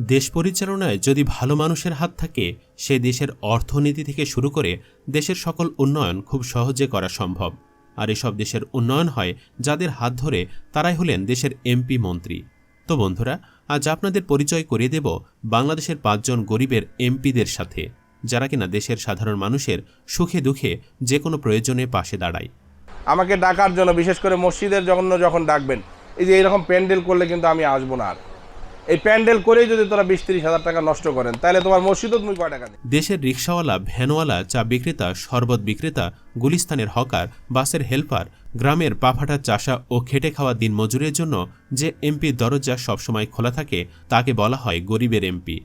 দেশ পরিচালনায় যদি ভালো মানুষের হাত থাকে, সে দেশের অর্থনীতি থেকে শুরু করে দেশের সকল উন্নয়ন খুব সহজে করা সম্ভব। আর এসব দেশের উন্নয়ন হয় যাদের হাত ধরে তারাই হলেন দেশের এমপি মন্ত্রী। তো বন্ধুরা, আজ আপনাদের পরিচয় করিয়ে দেব বাংলাদেশের পাঁচজন গরিবের এমপিদের সাথে, যারা কিনা দেশের সাধারণ মানুষের সুখে দুঃখে যে কোনো প্রয়োজনে পাশে দাঁড়ায়। আমাকে ডাকার জন্য, বিশেষ করে মসজিদের জন্য যখন ডাকবেন, এই যে এইরকম প্যান্ডেল করলে কিন্তু আমি আসব না আর। এই প্যান্ডেল করেই যদি তোরা বিশ তিরিশ হাজার টাকা নষ্ট করেন তাহলে তোমার মসজিদও তুমি কয় টাকা দেশের রিক্সাওয়ালা ভ্যানওয়ালা চা বিক্রেতা শরবত বিক্রেতা গুলিস্তানের হকার বাসের হেল্পার গ্রামের পাফাটা চাষা ও খেটে খাওয়া দিনমজুরের জন্য যে এমপির দরজা সবসময় খোলা থাকে তাকে বলা হয় গরিবের এমপি।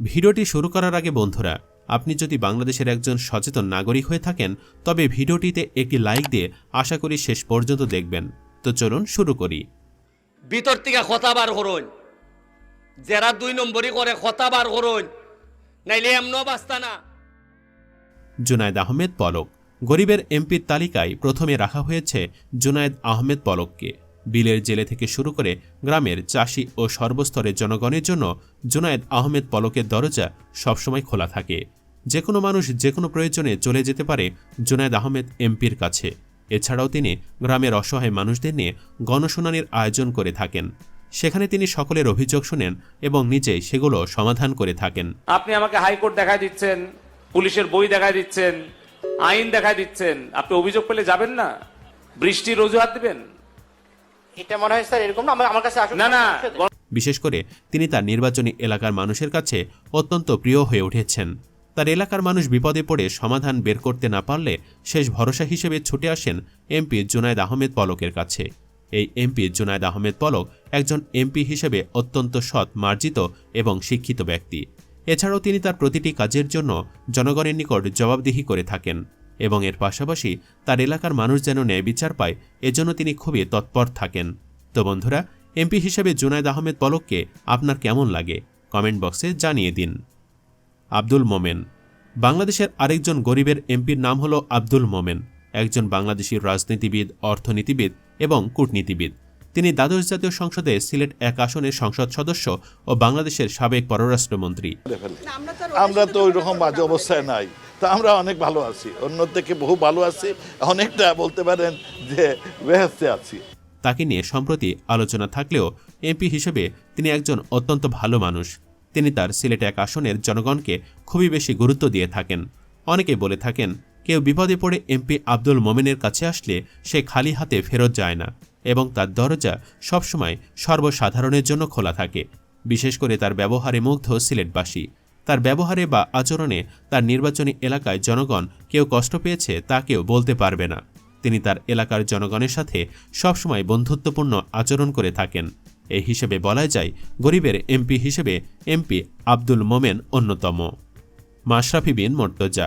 ভিডিওটি শুরু করার আগে বন্ধুরা আপনি যদি বাংলাদেশের একজন সচেতন নাগরিক হয়ে থাকেন তবে ভিডিওটিতে একটি লাইক দিয়ে আশা করি শেষ পর্যন্ত দেখবেন। তো চলুন শুরু করি। ভিতর থেকে কথা বার করুন। যারা দুই নম্বরই করে, কথা বার করুন। নাইলে এমনও বাস্তা না। জুনায়েদ আহমেদ পলক। গরিবের এমপির তালিকায় প্রথমে রাখা হয়েছে জুনায়েদ আহমেদ পলককে। বিলের জেলে থেকে শুরু করে গ্রামের চাষি ও সর্বস্তরের জনগণের জন্য জুনায়েদ আহমেদ পলকের দরজা সবসময় খোলা থাকে। যে কোনো মানুষ যে কোনো প্রয়োজনে চলে যেতে পারে জুনায়েদ আহমেদ এমপির কাছে। এছাড়াও তিনি গ্রামের অসহায় মানুষদের নিয়ে গণশুনানির আয়োজন করে থাকেন। সেখানে তিনি সকলের অভিযোগ শুনেন এবং নিজেই সেগুলো সমাধান করে থাকেন। আপনি আমাকে হাইকোর্ট দেখা দিচ্ছেন পুলিশের বই দেখা দিচ্ছেন আইন দেখা দিচ্ছেন। আপনি অভিযোগ পেলে যাবেন না? বৃষ্টির অজুহাত দিবেন? এটা মনে হয় স্যার এরকম না? আমার আমার কাছে আসুন না না বিশেষ করে তিনি তার নির্বাচনী এলাকার মানুষের কাছে অত্যন্ত প্রিয় হয়ে উঠেছেন। তার এলাকার মানুষ বিপদে পড়ে সমাধান বের করতে না পারলে শেষ ভরসা হিসেবে ছুটে আসেন এমপি জুনায়দ আহমেদ পলকের কাছে। এই এমপি জুনায়দ আহমেদ পলক একজন এমপি হিসেবে অত্যন্ত সৎ, মার্জিত এবং শিক্ষিত ব্যক্তি। এছাড়াও তিনি তার প্রতিটি কাজের জন্য জনগণের নিকট জবাবদিহি করে থাকেন এবং এর পাশাপাশি তার এলাকার মানুষ যেন ন্যায় বিচার পায়, এজন্য তিনি খুবই তৎপর থাকেন। তো বন্ধুরা, এমপি হিসেবে জুনায়দ আহমেদ পলককে আপনার কেমন লাগে? কমেন্ট বক্সে জানিয়ে দিন। আব্দুল মোমেন। বাংলাদেশের আরেকজন গরিবের এমপির নাম হল আব্দুল মোমেন। একজন বাংলাদেশি রাজনীতিবিদ, অর্থনীতিবিদ এবং কূটনীতিবিদ। তিনি দ্বাদশ জাতীয় সংসদে সিলেট এক আসনের সংসদ সদস্য ও বাংলাদেশের সাবেক পররাষ্ট্রমন্ত্রী। আমরা তো ওই রকম বাজে অবস্থায় নাই। তা আমরা অনেক ভালো আছি। অন্য থেকে বহু ভালো আছি। অনেকটা বলতে পারেন যে বেহেস্তে আছি। তাকে নিয়ে সম্প্রতি আলোচনা থাকলেও এমপি হিসেবে তিনি একজন অত্যন্ত ভালো মানুষ। তিনি তার সিলেট এক আসনের জনগণকে খুবই বেশি গুরুত্ব দিয়ে থাকেন। অনেকে বলে থাকেন কেউ বিপদে পড়ে এমপি আব্দুল মোমেনের কাছে আসলে সে খালি হাতে ফেরত যায় না এবং তার দরজা সবসময় সর্বসাধারণের জন্য খোলা থাকে। বিশেষ করে তার ব্যবহারে মুগ্ধ সিলেটবাসী। তার ব্যবহারে বা আচরণে তার নির্বাচনী এলাকায় জনগণ কেউ কষ্ট পেয়েছে তা কেউ বলতে পারবে না। তিনি তার এলাকার জনগণের সাথে সবসময় বন্ধুত্বপূর্ণ আচরণ করে থাকেন। এই হিসেবে বলা যায়, গরিবের এমপি হিসেবে এমপি আব্দুল মোমেন অন্যতম। মাশরাফি বিন মর্তজা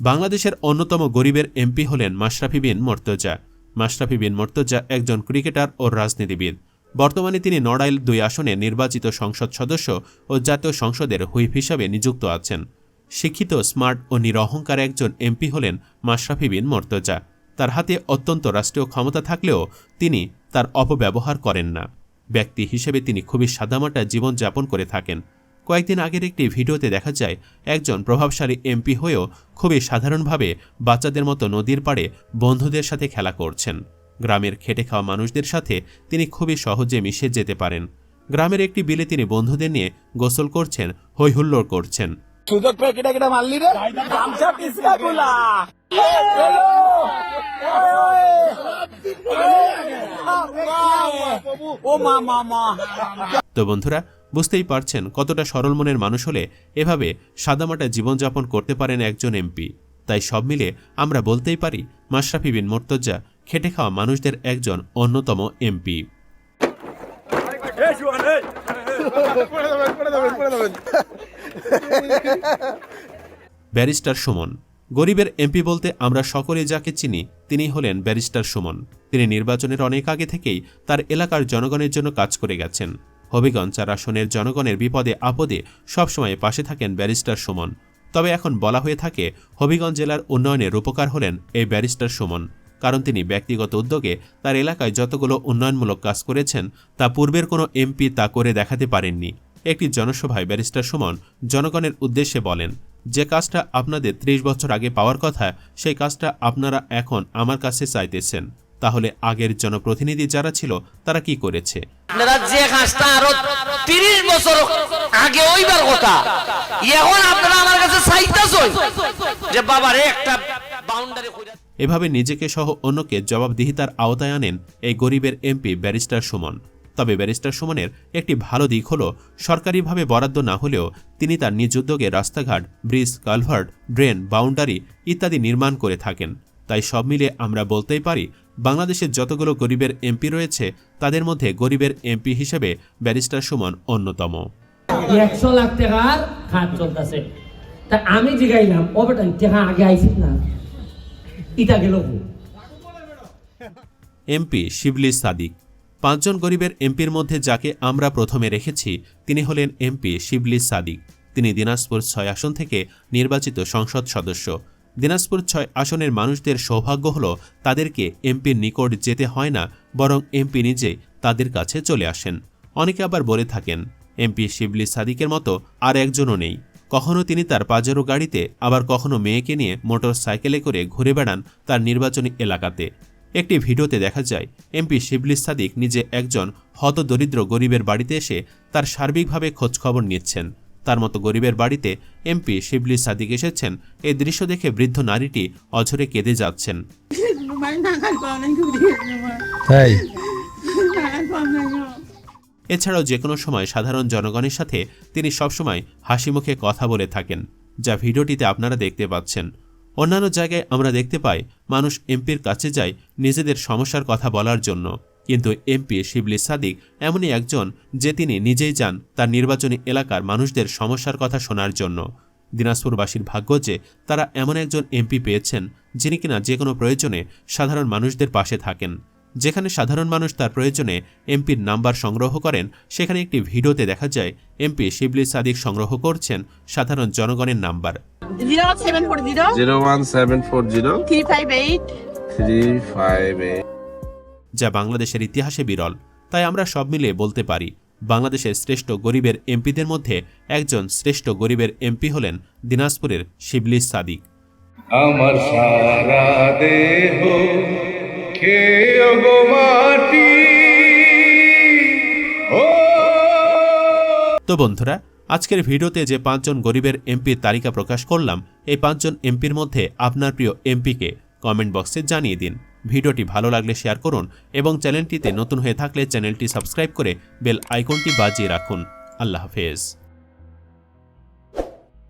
বাংলাদেশের অন্যতম গরিবের এমপি হলেন মাশরাফি বিন মর্তজা। মাশরাফি বিন মর্তজা একজন ক্রিকেটার ও রাজনীতিবিদ। বর্তমানে তিনি নড়াইল দুই আসনে নির্বাচিত সংসদ সদস্য ও জাতীয় সংসদের হুইপ হিসাবে নিযুক্ত আছেন। শিক্ষিত, স্মার্ট ও নিরহংকার একজন এমপি হলেন মাশরাফি বিন মর্তজা। তার হাতে অত্যন্ত রাষ্ট্রীয় ক্ষমতা থাকলেও তিনি তার অপব্যবহার করেন না। ব্যক্তি হিসেবে তিনি খুবই সাদামাটা জীবনযাপন করে থাকেন। কয়েকদিন আগের একটি ভিডিওতে দেখা যায় একজন প্রভাবশালী এমপি হয়েও খুবই সাধারণভাবে বাচ্চাদের মতো নদীর পাড়ে বন্ধুদের সাথে খেলা করছেন গ্রামের খেটে খাওয়া মানুষদের সাথে তিনি খুবই সহজে মিশে যেতে পারেন গ্রামের একটি বিলে তিনি বন্ধুদের নিয়ে গোসল করছেন হৈহুল্লোড় করছেন সুযোগ পেয়ে কিটা কিটা মারলি রে গামছা পিসকা গুলা ও মা মা মা তো বন্ধুরা বুঝতেই পারছেন কতটা সরল মনের মানুষ হলে এভাবে সাদামাটা জীবনযাপন করতে পারেন একজন এমপি। তাই সব মিলে আমরা বলতেই পারি, মাশরাফি বিন মোর্তজা খেটে খাওয়া মানুষদের একজন অন্যতম এমপি। ব্যারিস্টার সুমন। গরিবের এমপি বলতে আমরা সকলে যাকে চিনি তিনি হলেন ব্যারিস্টার সুমন। তিনি নির্বাচনের অনেক আগে থেকেই তার এলাকার জনগণের জন্য কাজ করে গেছেন। হবিগঞ্জ চার আসনের জনগণের বিপদে আপদে সবসময় পাশে থাকেন ব্যারিস্টার সুমন। তবে এখন বলা হয়ে থাকে, হবিগঞ্জ জেলার উন্নয়নের রূপকার হলেন এই ব্যারিস্টার সুমন। কারণ তিনি ব্যক্তিগত উদ্যোগে তার এলাকায় যতগুলো উন্নয়নমূলক কাজ করেছেন, তা পূর্বের কোনো এমপি তা করে দেখাতে পারেননি। একটি জনসভায় ব্যারিস্টার সুমন জনগণের উদ্দেশ্যে বলেন, যে কাজটা আপনাদের ত্রিশ বছর আগে পাওয়ার কথা, সেই কাজটা আপনারা এখন আমার কাছে চাইতেছেন। তাহলে আগের জনপ্রতিনিধি যারা ছিল তারা কি করেছে? যে কাজটা আরও তিরিশ বছর আগে ওইবার কথা এখন আপনারা আমার কাছে চাইতেছই যে বাবারে একটা বাউন্ডারি এভাবে নিজেকে সহ অন্যকে জবাবদিহিতার আওতায় আনেন এই গরিবের এমপি ব্যারিস্টার সুমন। তবে ব্যারিস্টার সুমনের একটি ভালো দিক হল সরকারিভাবে বরাদ্দ না হলেও তিনি তার নিজ উদ্যোগে রাস্তাঘাট ব্রিজ কালভার্ট ড্রেন বাউন্ডারি ইত্যাদি নির্মাণ করে থাকেন। তাই সব মিলে আমরা বলতেই পারি বাংলাদেশের যতগুলো গরিবের এমপি রয়েছে তাদের মধ্যে গরিবের এমপি হিসেবে ব্যারিস্টার সুমন অন্যতম। একশো লাখ টাকার খাত চলতেছে। তা আমি জিগাইলাম ও বেটা টাকা আগে আইসিস না? ইটা গেল এমপি শিবলি সাদিক। পাঁচজন গরিবের এমপির মধ্যে যাকে আমরা প্রথমে রেখেছি তিনি হলেন এমপি শিবলি সাদিক। তিনি দিনাজপুর ছয় আসন থেকে নির্বাচিত সংসদ সদস্য। দিনাজপুর ছয় আসনের মানুষদের সৌভাগ্য হল তাদেরকে এমপির নিকট যেতে হয় না, বরং এমপি নিজে তাদের কাছে চলে আসেন। অনেকে আবার বলে থাকেন, এমপি শিবলি সাদিকের মতো আর একজনও নেই। কখনো তিনি তার পাজারো গাড়িতে, আবার কখনো মেয়েকে নিয়ে মোটর সাইকেলে করে ঘুরে বেড়ান তার নির্বাচনী এলাকাতে। একটি ভিডিওতে দেখা যায়, এমপি শিবলি সাদিক নিজে একজন হতদরিদ্র গরিবের বাড়িতে এসে তার সার্বিকভাবে খোঁজখবর নিচ্ছেন। তার মতো গরিবের বাড়িতে এমপি শিবলি সাদিক এসেছেন। এই দৃশ্য দেখে বৃদ্ধ নারীটি অঝরে কেঁদে যাচ্ছেন। এছাড়াও যে কোনো সময় সাধারণ জনগণের সাথে তিনি সবসময় হাসি মুখে কথা বলে থাকেন যা ভিডিওটিতে আপনারা দেখতে পাচ্ছেন। অন্যান্য জায়গায় আমরা দেখতে পাই মানুষ এমপির কাছে যায় নিজেদের সমস্যার কথা বলার জন্য। কিন্তু এমপি শিবলি সাদিক এমনই একজন যে তিনি নিজেই যান তার নির্বাচনী এলাকার মানুষদের সমস্যার কথা শোনার জন্য। দিনাজপুরবাসীর ভাগ্য যে তারা এমন একজন এমপি পেয়েছেন যিনি কিনা যে কোনো প্রয়োজনে সাধারণ মানুষদের পাশে থাকেন। যেখানে সাধারণ মানুষ তার প্রয়োজনে এমপির নাম্বার সংগ্রহ করেন সেখানে একটি ভিডিওতে দেখা যায় এমপি শিবলি সাদিক সংগ্রহ করছেন সাধারণ জনগণের number. Zero one seven four zero three five eight three five eight যা বাংলাদেশের ইতিহাসে বিরল। তাই আমরা সব মিলিয়ে বলতে পারি বাংলাদেশের শ্রেষ্ঠ গরিবের এমপিদের মধ্যে একজন শ্রেষ্ঠ গরিবের এমপি হলেন দিনাজপুরের শিবলি সাদিক। আমার সারা দেহ মাটি। তো বন্ধুরা আজকের ভিডিওতে যে পাঁচজন গরিবের এমপির তালিকা প্রকাশ করলাম এই পাঁচজন এমপির মধ্যে আপনার প্রিয় এমপিকে কমেন্ট বক্সে জানিয়ে দিন। ভিডিওটি ভালো লাগলে শেয়ার করুন এবং চ্যানেলটিতে নতুন হয়ে থাকলে চ্যানেলটি সাবস্ক্রাইব করে বেল আইকনটি বাজিয়ে রাখুন। আল্লাহ হাফেজ।